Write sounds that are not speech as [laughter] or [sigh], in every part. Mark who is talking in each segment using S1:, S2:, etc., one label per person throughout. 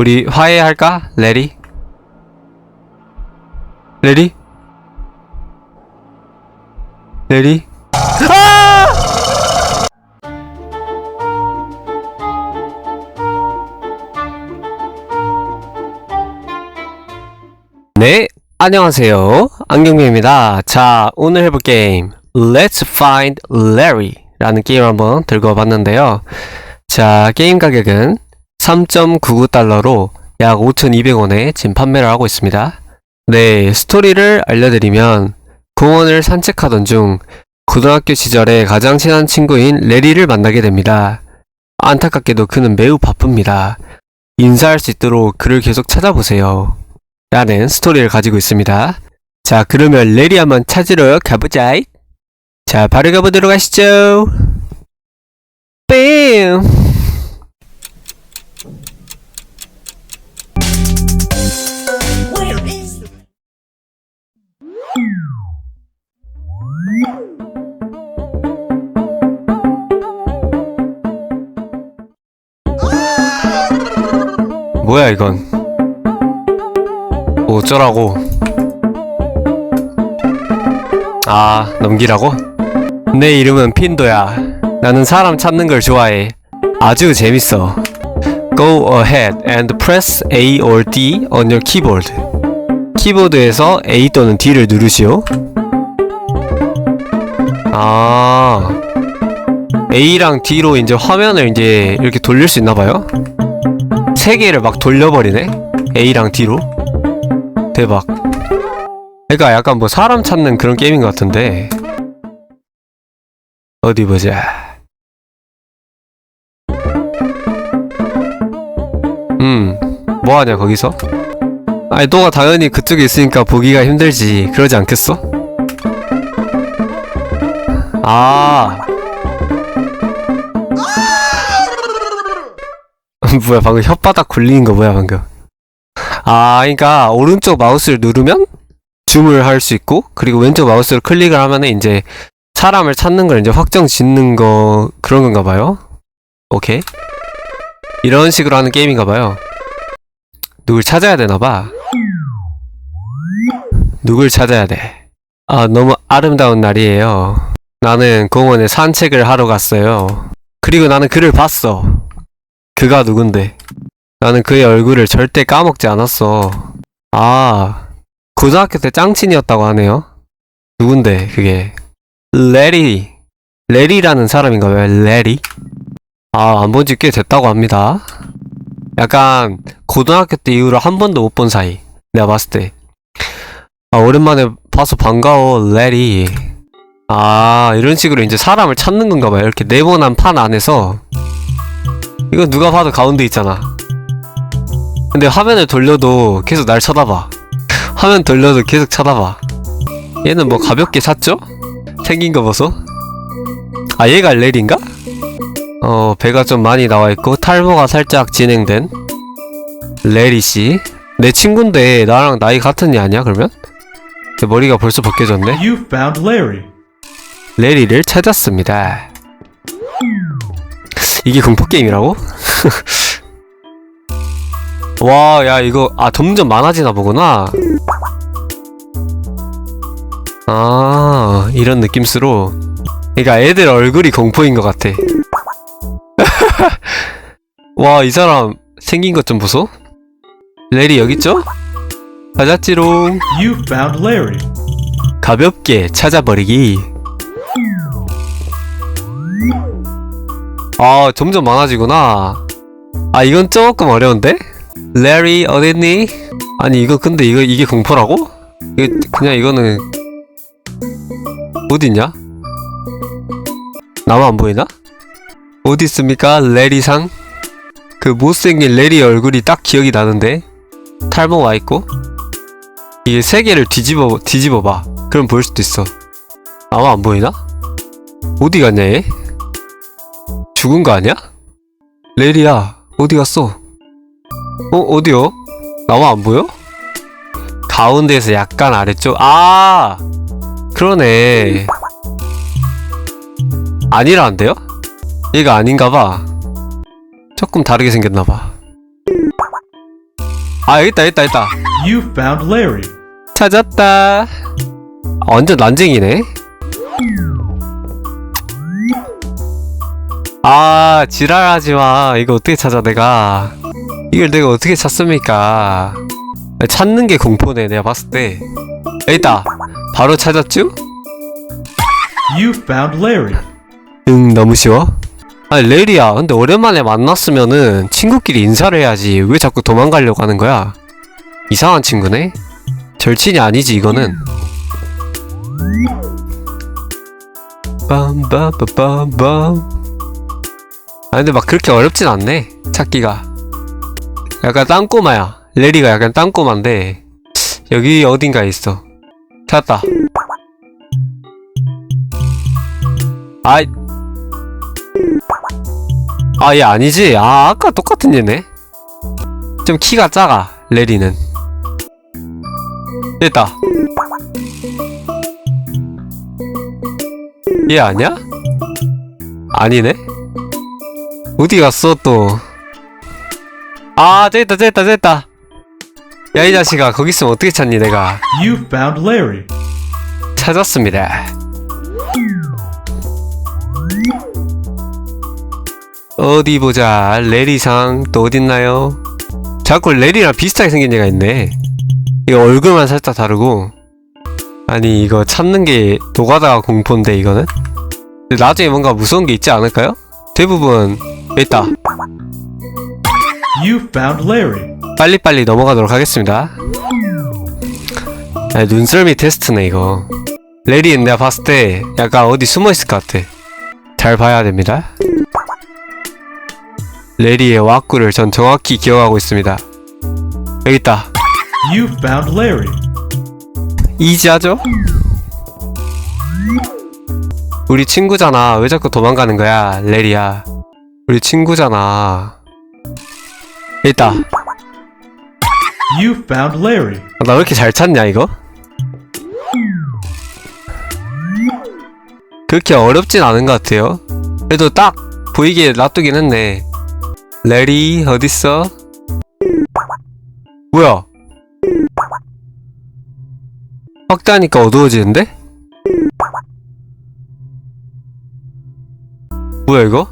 S1: 우리 화해할까? 레리? 레리? 레리? 네, 안녕하세요. 안경민입니다. 자, 오늘 해볼 게임 Let's Find Larry 라는 게임 한번 들고 와봤는데요. 자, 게임 가격은 3.99달러로 약 5,200원에 지금 판매를 하고 있습니다. 네, 스토리를 알려드리면 공원을 산책하던 중 고등학교 시절에 가장 친한 친구인 레리를 만나게 됩니다. 안타깝게도 그는 매우 바쁩니다. 인사할 수 있도록 그를 계속 찾아보세요. 라는 스토리를 가지고 있습니다. 자, 그러면 레리 한번 찾으러 가보자. 자, 바로 가보도록 하시죠. 뺨! 뭐야, 이건. 뭐 어쩌라고. 아, 넘기라고? 내 이름은 핀도야. 나는 사람 찾는 걸 좋아해. 아주 재밌어. Go ahead and press A or D on your keyboard. 키보드에서 A 또는 D를 누르시오. 아. A랑 D로 이제 화면을 이제 이렇게 돌릴 수 있나 봐요. 세 개를 막 돌려버리네. A랑 D로. 대박. 그러니까 약간 뭐 사람 찾는 그런 게임인 것 같은데. 어디 보자. 음, 뭐하냐 거기서? 아니 너가 당연히 그쪽에 있으니까 보기가 힘들지. 그러지 않겠어? 아. [laughs] 뭐야 방금 혓바닥 굴리는 거 뭐야 방금? 아, 그러니까 오른쪽 마우스를 누르면 줌을 할 수 있고 그리고 왼쪽 마우스로 클릭을 하면 은 이제 사람을 찾는 걸 이제 확정 짓는 거 그런 건가 봐요. 오케이. 이런 식으로 하는 게임인가 봐요. 누굴 찾아야 되나 봐. 누굴 찾아야 돼. 아, 너무 아름다운 날이에요. 나는 공원에 산책을 하러 갔어요. 그리고 나는 그를 봤어. 그가 누군데? 나는 그의 얼굴을 절대 까먹지 않았어. 아, 고등학교 때 짱친이었다고 하네요. 누군데, 그게? 레리. 레리라는 사람인가 봐요, 레리? 아, 안 본 지 꽤 됐다고 합니다. 약간, 고등학교 때 이후로 한 번도 못 본 사이. 내가 봤을 때. 아, 오랜만에 봐서 반가워, 레리. 아, 이런 식으로 이제 사람을 찾는 건가 봐요. 이렇게 네모난 판 안에서. 이거 누가 봐도 가운데 있잖아. 근데 화면을 돌려도 계속 날 쳐다봐. [laughs] 화면 돌려도 계속 쳐다봐. 얘는 뭐 가볍게 샀죠? 생긴 거 보소. 아 얘가 레리인가? 어 배가 좀 많이 나와 있고 탈모가 살짝 진행된 레리 씨. 내 친구인데 나랑 나이 같은 애 아니야 그러면? 내 머리가 벌써 벗겨졌네. 레리를 찾았습니다. 이게 공포 게임이라고? [laughs] 와, 야, 이거, 아, 점점 많아지나 보구나. 아, 이런 느낌으로. 그러니까 애들 얼굴이 공포인 것 같아. [laughs] 와, 이 사람 생긴 것 좀 보소? 레리 여기 있죠? 가자찌롱.
S2: You found Larry.
S1: 가볍게 찾아버리기. 아, 점점 많아지구나. 아, 이건 조금 어려운데? 레리, 어딨니? 아니, 이거, 근데 이거, 이게 공포라고? 이거, 그냥 이거는. 어딨냐? 나만 안 보이나? 어디 있습니까? 레리상? 그 못생긴 레리 얼굴이 딱 기억이 나는데? 탈모 와 있고? 이게 세 개를 뒤집어, 뒤집어 봐. 그럼 보일 수도 있어. 아마 안 보이나? 어디 갔냐, 얘? 죽은 거 아니야? 레리야, 어디 갔어? 어, 어디요? 나만 안 보여? 가운데에서 약간 아래쪽? 아! 그러네. 아니라는데요? 얘가 아닌가 봐. 조금 다르게 생겼나 봐. 아 여기 있다 여기 있다 여기 있다
S2: You found Larry.
S1: 찾았다 아, 완전 난쟁이네 아 지랄하지마. 이거 어떻게 찾아 내가? 이걸 내가 어떻게 찾습니까? 찾는 게 공포네 내가 봤을 때. 여기 있다. 바로 찾았죠?
S2: You found Larry.
S1: 응 너무 쉬워. 아니 레리야 근데 오랜만에 만났으면은 친구끼리 인사를 해야지. 왜 자꾸 도망가려고 하는 거야? 이상한 친구네? 절친이 아니지 이거는. 빰빰빰빰빰 아 근데 막 그렇게 어렵진 않네 찾기가 약간 땅꼬마야 레리가 약간 땅꼬마인데 여기 어딘가에 있어 찾았다 아이 아, 얘 아니지? 아, 아까 똑같은 얘네? 좀 키가 작아, 레리는. 됐다. 얘 아니야? 아니네? 어디 갔어, 또? 아, 저기 있다, 저기 있다, 저기 있다. 야, 이 자식아, 거기 있으면 어떻게 찾니, 내가.
S2: You found Larry.
S1: 찾았습니다. 어디 보자. 레리상 또 어딨나요? 자꾸 레리랑 비슷하게 생긴 애가 있네. 이거 얼굴만 살짝 다르고. 아니 이거 찾는 게 노가다가 공포인데 이거는? 나중에 뭔가 무서운 게 있지 않을까요? 대부분 있다.
S2: You found Larry.
S1: 빨리빨리 넘어가도록 하겠습니다. 야, 눈썰미 테스트네 이거. 레리는 내가 봤을 때 약간 어디 숨어 있을 것 같아. 잘 봐야 됩니다. 레리의 왁구를 전 정확히 기억하고 있습니다. 여기 있다.
S2: You found Larry.
S1: 이지하죠? 우리 친구잖아. 왜 자꾸 도망가는 거야, 레리야? 우리 친구잖아. 있다.
S2: You found Larry.
S1: 아, 나왜 이렇게 잘 찾냐 이거? 그렇게 어렵진 않은 것 같아요 그래도 딱 보이게 놔두긴 했네 레리 어딨어? 뭐야 확대하니까 어두워지는데? 뭐야 이거?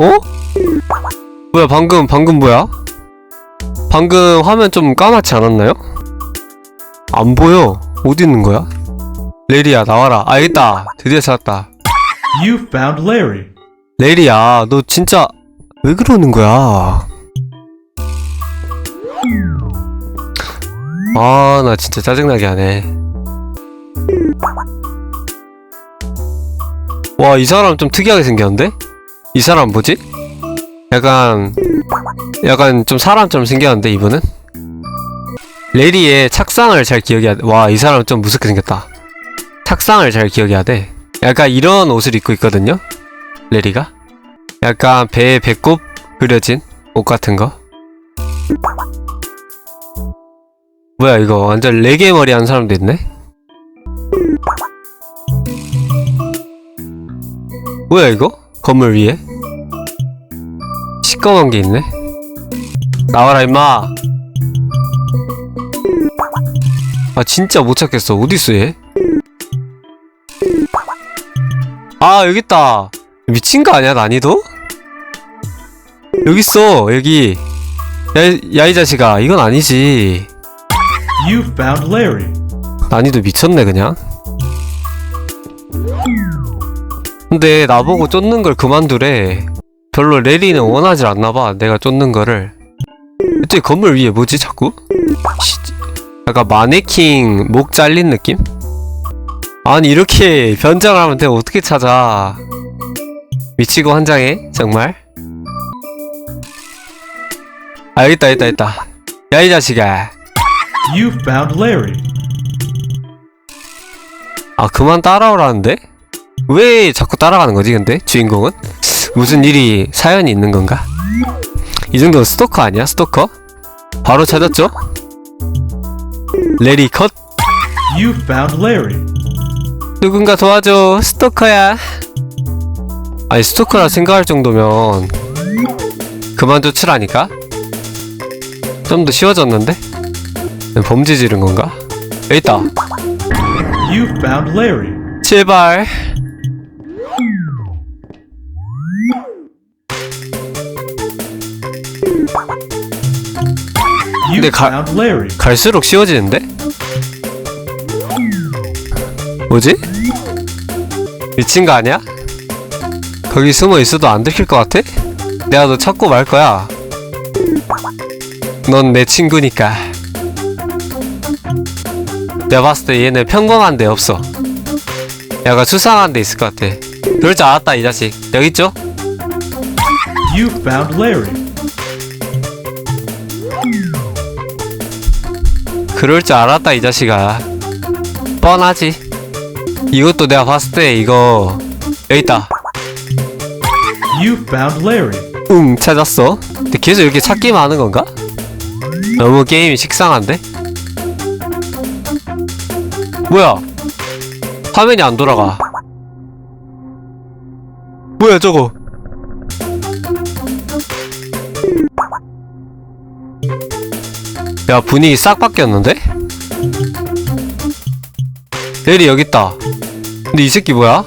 S1: 어? 뭐야 방금 방금 뭐야? 방금 화면 좀 까맣지 않았나요? 안 보여 어디 있는 거야? 레리야 나와라 아 있다 드디어 찾았다
S2: You found Larry.
S1: 레리야 너 진짜 왜 그러는 거야 아 나 진짜 짜증나게 하네 와 이 사람 좀 특이하게 생겼는데? 이 사람 뭐지? 약간 약간 좀 사람처럼 생겼는데 이분은? 레리의 착상을 잘 기억해야 돼. 와, 이 사람 좀 무섭게 생겼다. 착상을 잘 기억해야 돼. 약간 이런 옷을 입고 있거든요? 레리가? 약간 배에 배꼽 그려진 옷 같은 거? 뭐야, 이거 완전 레게 머리 한 사람도 있네? 뭐야, 이거? 건물 위에? 시꺼먼 게 있네? 나와라, 임마! 아 진짜 못 찾겠어 어딨어 얘? 아 여기 있다 미친 거 아니야 난이도? 여기 있어 여기 야이 자식아 이건 아니지. 난이도 미쳤네 그냥 근데 나보고 쫓는 걸 그만두래 별로 레리는 원하지 않나봐 내가 쫓는 거를 저기 건물 위에 뭐지 자꾸? 씨, 약간 마네킹 목 잘린 느낌? 아니 이렇게 변장을 하면 내가 어떻게 찾아 미치고 환장해 정말 아 여기 있다 여기 있다 여기 있다 야 이 자식아
S2: You found Larry.
S1: 아 그만 따라오라는데? 왜 자꾸 따라가는 거지 근데 주인공은? 무슨 일이 사연이 있는 건가? 이 정도면 스토커 아니야 스토커? 바로 찾았죠? 레리 컷
S2: You found Larry.
S1: 누군가 도와줘 스토커야 아니 스토커라 생각할 정도면 그만 쫓으라니까? 좀 더 쉬워졌는데? 범죄 지른 건가? 여기 있다.
S2: You found Larry.
S1: 제발. 근데 가-. 갈수록 쉬워지는데? 뭐지? 미친 거 아니야? 거기 숨어 있어도 안 들킬 것 같아? 내가 너 찾고 말 거야. 넌 내 친구니까. 내가 봤을 때 얘는 평범한 데 없어. 약간 수상한 데 있을 것 같아. 그럴 줄 알았다 이 자식. 여기 있죠?
S2: You found Larry.
S1: 그럴 줄 알았다 이 자식아. 뻔하지. 이것도 내가 봤을 때 이거 여기 있다.
S2: You found Larry.
S1: 응 찾았어. 근데 계속 이렇게 찾기만 하는 건가? 너무 게임이 식상한데? 뭐야? 화면이 안 돌아가. 뭐야 저거 야 분위기 싹 바뀌었는데? 레리 여기 있다 근데 이 새끼 뭐야?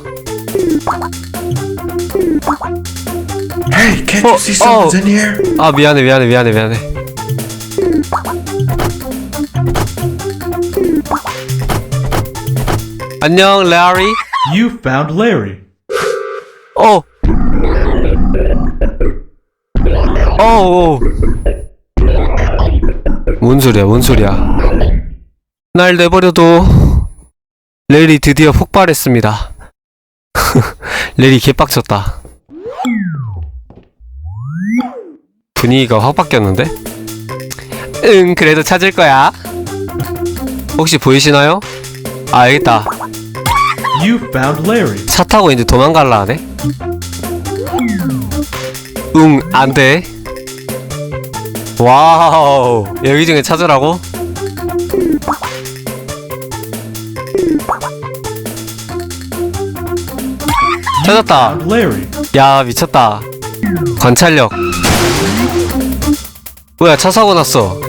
S3: Hey, can't
S1: Oh,
S3: you see someone's
S1: oh.
S3: in here?
S1: 아 미안해 미안해 미안해 미안해 안녕 레리
S2: You found Larry.
S1: 어 어 어 뭔 소리야 뭔 소리야 날 내버려도 레리 드디어 폭발했습니다 [laughs] 레리 개빡쳤다 분위기가 확 바뀌었는데? 응 그래도 찾을 거야 혹시 보이시나요? 아
S2: Larry.
S1: 차 타고 이제 도망갈라 하네? 응, 안 돼. 와우, 여기 중에 찾으라고? 찾았다. 야, 미쳤다. 관찰력. 뭐야, 차 사고 났어.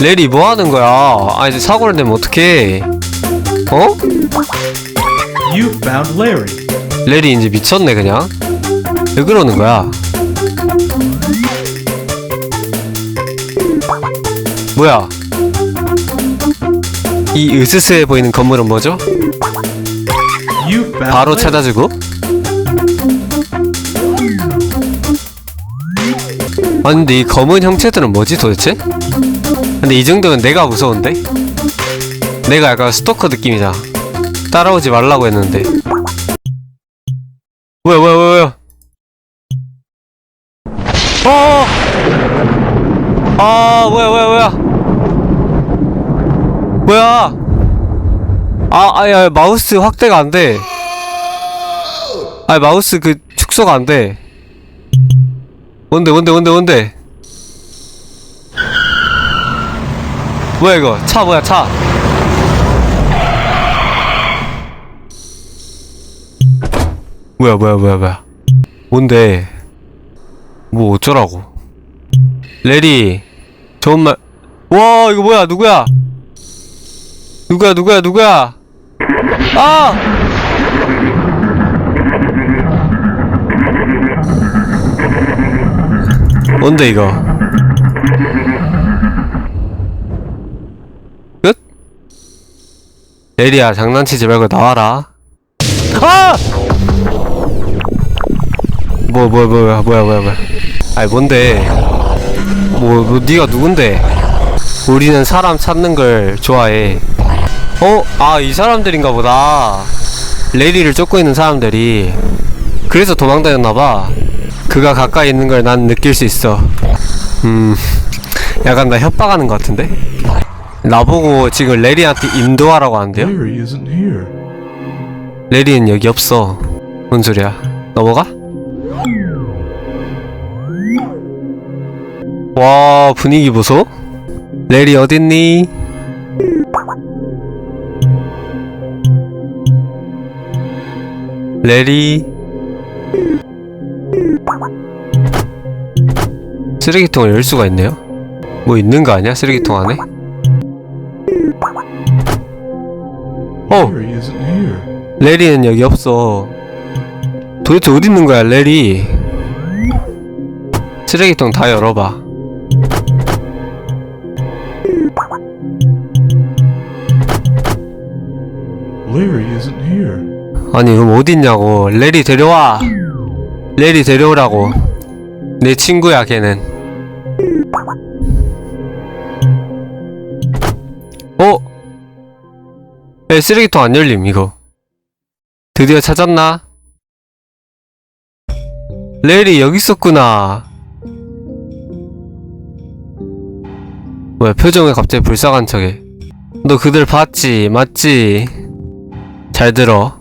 S1: 레리 뭐 하는 거야? 아, 이제 사고를 내면 어떡해. 어?
S2: You found Larry.
S1: 레리 이제 미쳤네 그냥 왜 그러는 거야 뭐야 이 으스스해 보이는 건물은 뭐죠? 바로. 찾아주고 아니 근데 이 검은 형체들은 뭐지 도대체? 근데 이 정도면 내가 무서운데? 내가 약간 스토커 느낌이잖아 따라오지 말라고 했는데 뭐야 뭐야 뭐야 뭐야 어! 아 뭐야 뭐야 뭐야 뭐야 아 아야 마우스 확대가 안 돼. 아 마우스 그 축소가 안 돼. 뭔데 뭔데 뭔데 뭔데? 뭐야 이거? 차 뭐야 차? 뭐야 뭐야 뭐야 뭐야? 뭔데? 뭐 어쩌라고? 레리 좋은 말 와 이거 뭐야 누구야? 누구야 누구야 누구야 아 뭔데 이거 끝? 레리야 장난치지 말고 나와라 아! 뭐, 뭐, 뭐 야, 뭐야, 뭐야, 뭐야. 아니, 뭔데. 뭐, 뭐, 니가 누군데. 우리는 사람 찾는 걸 좋아해. 어? 아, 이 사람들인가 보다. 레리를 쫓고 있는 사람들이. 그래서 도망다녔나봐. 그가 가까이 있는 걸 난 느낄 수 있어. 음, 약간 나 협박하는 것 같은데? 나보고 지금 레리한테 인도하라고 하는데요? 레리는 여기 없어. 뭔 소리야? 넘어가? 와 분위기 보소? 레리 어딨니? 레리 쓰레기통을 열 수가 있네요? 뭐 있는 거 아니야? 쓰레기통 안에? 어! 레리는 여기 없어. 도대체 어디 있는 거야, 레리? 쓰레기통 다 열어봐.
S2: Larry isn't.
S1: 아니, 그럼 어디 있냐고. 레리 데려와! 레리 데려오라고. 내 친구야, 걔는. 어? 에, 쓰레기통 안 열림, 이거. 드디어 찾았나? 레리 여기 있었구나. 뭐야, 표정을 갑자기 불쌍한 척해. 너 그들 봤지, 맞지? 잘 들어.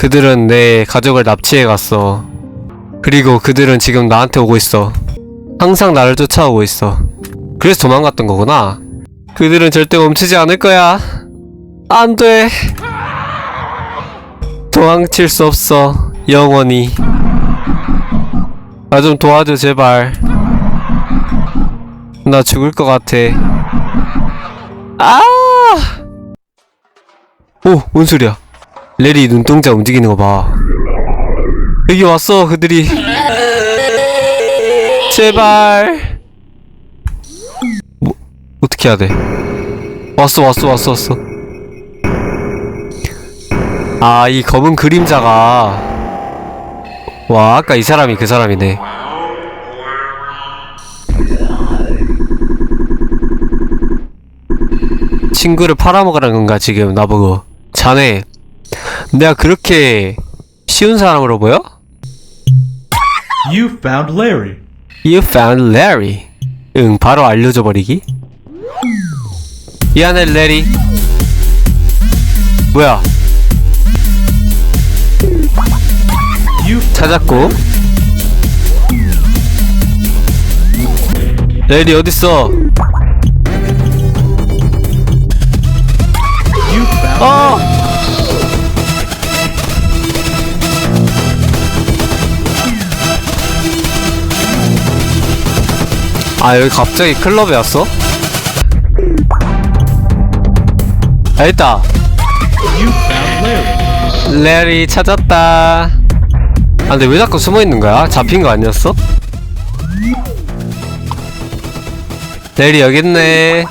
S1: 그들은 내 가족을 납치해 갔어. 그리고 그들은 지금 나한테 오고 있어. 항상 나를 쫓아오고 있어. 그래서 도망갔던 거구나. 그들은 절대 멈추지 않을 거야. 안 돼. 도망칠 수 없어. 영원히. 나 좀 도와줘, 제발. 나 죽을 것 같아. 아! 오, 뭔 소리야? 레리 눈동자 움직이는 거 봐. 여기 왔어, 그들이. 제발. 뭐, 어떻게 해야 돼? 왔어, 왔어, 왔어, 왔어. 아, 이 검은 그림자가. 와, 아까 이 사람이 그 사람이네. 친구를 팔아먹으라는 건가, 지금, 나보고. 자네, 내가 그렇게 쉬운 사람으로 보여?
S2: You found Larry.
S1: You found Larry. 응, 바로 알려줘 버리기. 미안해, 레리. 뭐야? 찾았고. 레리 어딨어? 어! 아 여기 갑자기 클럽에 왔어? 아 있다. 레리 찾았다 아 근데 왜 자꾸 숨어있는 거야? 잡힌 거 아니었어? 레리 여기 있네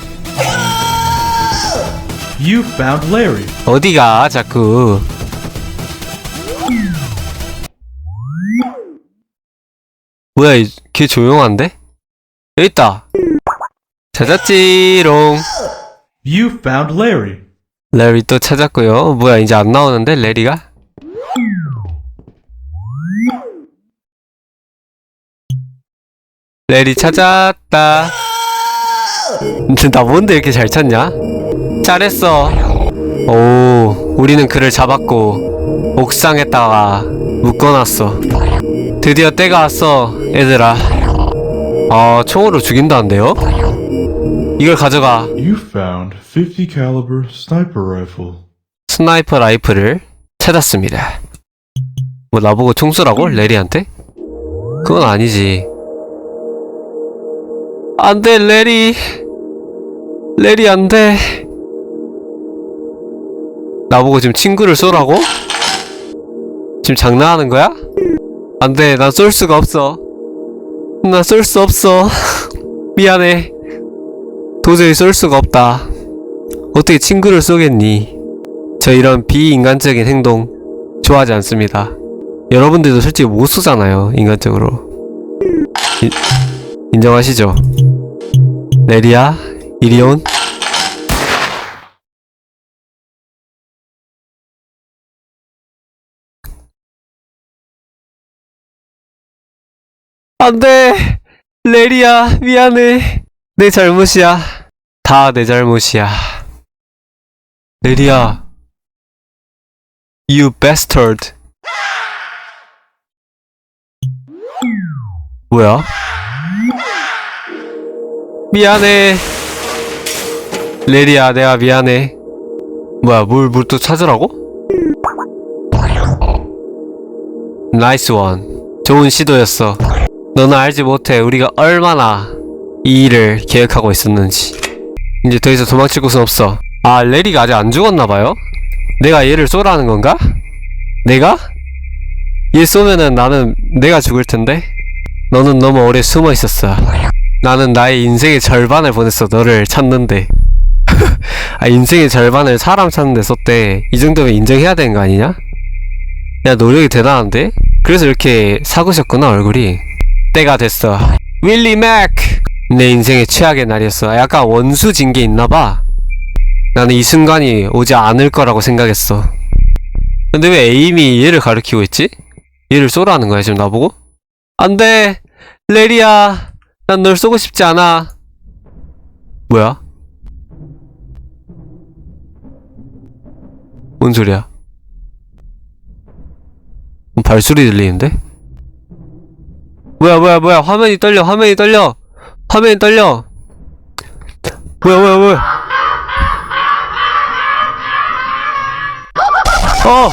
S2: You found Larry.
S1: 어디가 자꾸 뭐야 이- 걔 조용한데? 여기 있다. 찾았지롱.
S2: You found Larry.
S1: 레리 또 찾았고요. 뭐야 이제 안 나오는데 레리가? 레리 찾았다. 나 뭔데 이렇게 잘 찾냐? 잘했어. 오 우리는 그를 잡았고 옥상에다가 묶어놨어. 드디어 때가 왔어 얘들아 아 총으로 죽인다는데요? 이걸 가져가
S2: You found 50 caliber sniper rifle.
S1: 스나이퍼 라이플을 찾았습니다. 뭐 나보고 총 쏘라고? 레리한테? 그건 아니지. 안 돼 레리. 레리 안 돼. 나보고 지금 친구를 쏘라고? 지금 장난하는 거야? 안 돼 난 쏠 수가 없어. 나 쏠 수 없어. [laughs] 미안해. 도저히 쏠 수가 없다. 어떻게 친구를 쏘겠니? 저 이런 비인간적인 행동 좋아하지 않습니다. 여러분들도 솔직히 못 쏘잖아요, 인간적으로. 이- 인정하시죠? 레리야, 이리 온. 안 돼! 레리야, 미안해. 내 잘못이야. 다 내 잘못이야. 레리야. You bastard. 뭐야? 미안해. 레리야, 내가 미안해. 뭐야, 물, 물 또 찾으라고? 나이스 원. 좋은 시도였어. 너는 알지 못해 우리가 얼마나 이 일을 계획하고 있었는지. 이제 더 이상 도망칠 곳은 없어. 아, 레리가 아직 안 죽었나봐요? 내가 얘를 쏘라는 건가? 내가? 얘 쏘면은 나는 내가 죽을 텐데? 너는 너무 오래 숨어 있었어. 나는 나의 인생의 절반을 보냈어, 너를 찾는데. [laughs] 아, 인생의 절반을 사람 찾는데 썼대. 이 정도면 인정해야 되는 거 아니냐? 야, 노력이 대단한데? 그래서 이렇게 사구셨구나, 얼굴이. 때가 됐어. 윌리 맥! 내 인생의 최악의 날이었어. 약간 원수 진 게 있나봐. 나는 이 순간이 오지 않을 거라고 생각했어. 근데 왜 에임이 얘를 가리키고 있지? 얘를 쏘라는 거야, 지금 나보고? 안 돼! 레리야! 난 널 쏘고 싶지 않아. 뭐야? 뭔 소리야? 어, 발소리 들리는데? 뭐야, 뭐야, 뭐야. 화면이 떨려, 화면이 떨려! 화면이 떨려! 뭐야, 뭐야, 뭐야. 어!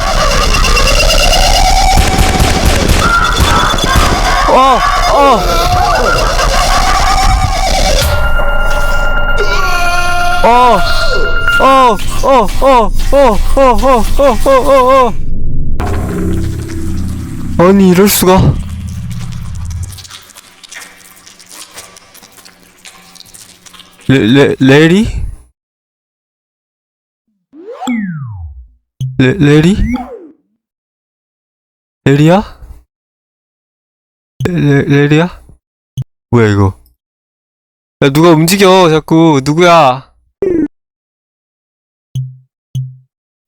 S1: 어! 어! 어! 어! 어! 어! 어! 어! 어! 어! 어! 어! 아니 이럴 수가 레, 레, 레리? 레, 레리? 레리야? 레, 레, 레리야? 뭐야 이거 야 누가 움직여 자꾸 누구야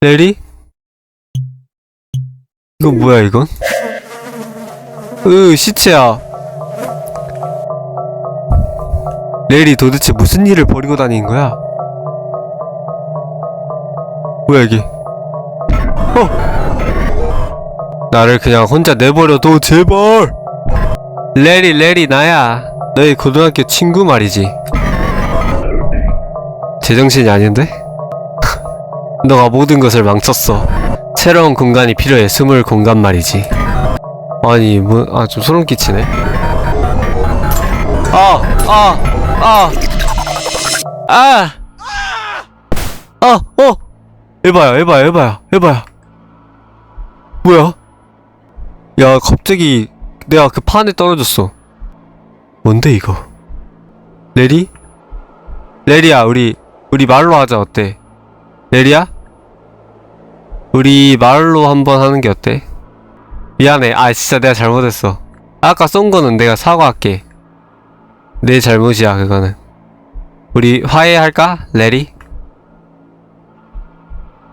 S1: 레리? 이거 뭐야 이건? 으 시체야 레리 도대체 무슨 일을 벌이고 다니는 거야? 뭐야 이게? 어! 나를 그냥 혼자 내버려둬 제발! 레리 레리 나야. 너희 고등학교 친구 말이지. 제정신이 아닌데? [laughs] 너가 모든 것을 망쳤어. 새로운 공간이 필요해 숨을 공간 말이지. 아니 뭐 아 좀 소름 끼치네. 아아 아 아. 아. 어. 에바야 에바야 에바야 에바야 뭐야? 야 갑자기 내가 그 판에 떨어졌어. 뭔데 이거? 레리 레리야 우리 우리 말로 하자 어때? 레리야? 우리 말로 한번 하는 게 어때? 미안해. 아 진짜 내가 잘못했어. 아까 쏜 거는 내가 사과할게 내 잘못이야 그거는 우리 화해할까 레리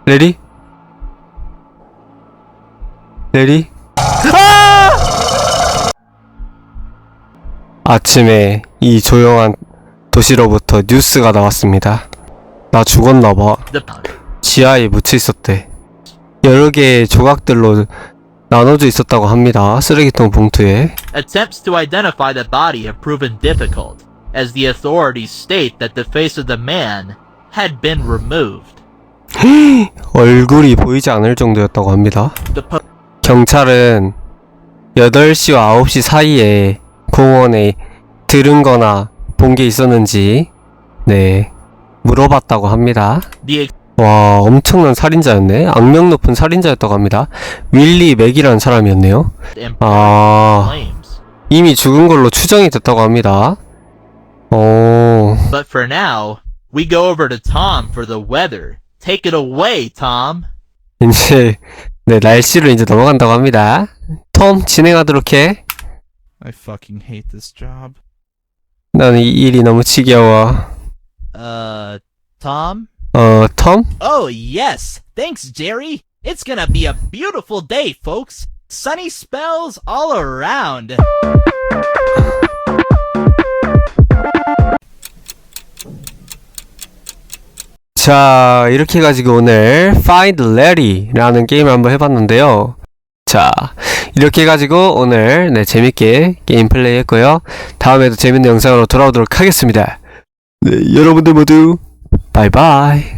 S1: 레리 레리 아침에 이 조용한 도시로부터 뉴스가 나왔습니다. 나 죽었나봐. 지하에 묻혀 있었대. 여러 개의 조각들로 나눠져 있었다고 합니다. 쓰레기통 봉투에.
S4: attempts to identify the body have proven difficult, as the authorities state that the face of the man had been removed.
S1: 얼굴이 보이지 않을 정도였다고 합니다.
S4: The po-
S1: 경찰은 8시와 9시 사이에 공원에 들은 거나 본 게 있었는지, 네, 물어봤다고 합니다.
S4: the ex-
S1: 와, 엄청난 살인자였네. 악명 높은 살인자였다고 합니다. 윌리 맥이라는 사람이었네요. 아. 이미 죽은 걸로 추정이 됐다고 합니다. 어,
S4: But for now, we go over to Tom for the weather. Take it away, Tom.
S1: 이제, 네, 날씨로 이제 넘어간다고 합니다. 톰, 진행하도록 해.
S5: I fucking hate this job.
S1: 나는 이 일이 너무 지겨워.
S6: Uh, Tom?
S1: 어, 톰?
S6: Oh, yes. Thanks, Jerry. It's gonna be a beautiful day, folks. Sunny spells all around.
S1: 자, 이렇게 해가지고 오늘 Find Larry라는 게임을 한번 해봤는데요. 자, 이렇게 해가지고 오늘 네, 재밌게 게임 플레이 했고요. 다음에도 재밌는 영상으로 돌아오도록 하겠습니다. 네, 여러분들 모두 Bye bye.